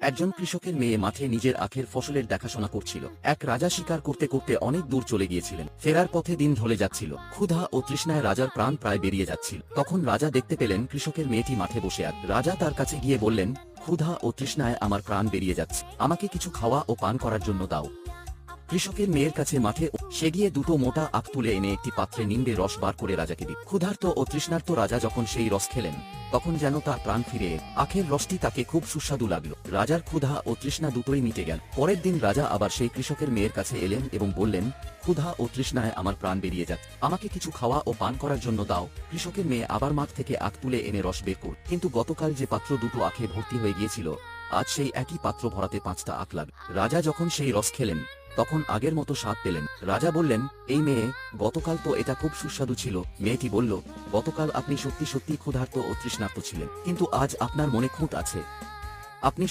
একজন কৃষকের মেয়ে মাঠে নিজের আখের ফসলের দেখাশোনা করছিল। এক রাজা শিকার করতে করতে অনেক দূর চলে গিয়েছিলেন। ফেরার পথে দিন ঢলে যাচ্ছিল। ক্ষুধা ও তৃষ্ণায় রাজার প্রাণ প্রায় বেরিয়ে যাচ্ছিল। তখন রাজা দেখতে পেলেন কৃষকের মেয়েটি মাঠে বসে আর রাজা তার কাছে গিয়ে বললেন, ক্ষুধা ও তৃষ্ণায় আমার প্রাণ বেরিয়ে যাচ্ছে। আমাকে কিছু খাওয়া ও পান করার জন্য দাও। কৃষকের মেয়ের কাছে মাঠে সে গিয়ে দুটো মোটা আখ তুলে এনে একটি পাত্রে নিম্বে রস বার করে রাজাকে দিল। ক্ষুধার্ত ও তৃষ্ণার্ত রাজা যখন সেই রস খেলেন, তখন যেন তার প্রাণ ফিরে আখের রসটি তাকে খুব সুস্বাদু লাগল। রাজার ক্ষুধা ও তৃষ্ণা দুটোই মিটে গেল। পরের দিন রাজা আবার সেই কৃষকের মেয়ের কাছে এলেন এবং বললেন, ক্ষুধা ও তৃষ্ণায় আমার প্রাণ বেরিয়ে যাচ্ছে আমাকে কিছু খাওয়া ও পান করার জন্য দাও। কৃষকের মেয়ে আবার মাঠ থেকে আখ তুলে এনে রস বের কিন্তু গতকাল যে পাত্র দুটো আখে ভর্তি হয়ে গিয়েছিল আজ সেই একই পাত্র ভরাতে পাঁচটা আখ লাগ। রাজা যখন সেই রস খেলেন, তখন আগের মতো স্বাদ পেলেন। রাজা বললেন, এই মেয়ে, গতকাল তো এটা খুব সুস্বাদু ছিল। মেয়েটি বলল, গতকাল আপনি সত্যি সত্যি ক্ষুধার্ত ও তৃষ্ণার্ত ছিলেন, কিন্তু আজ আপনার মনে খুঁত আছে। আপনি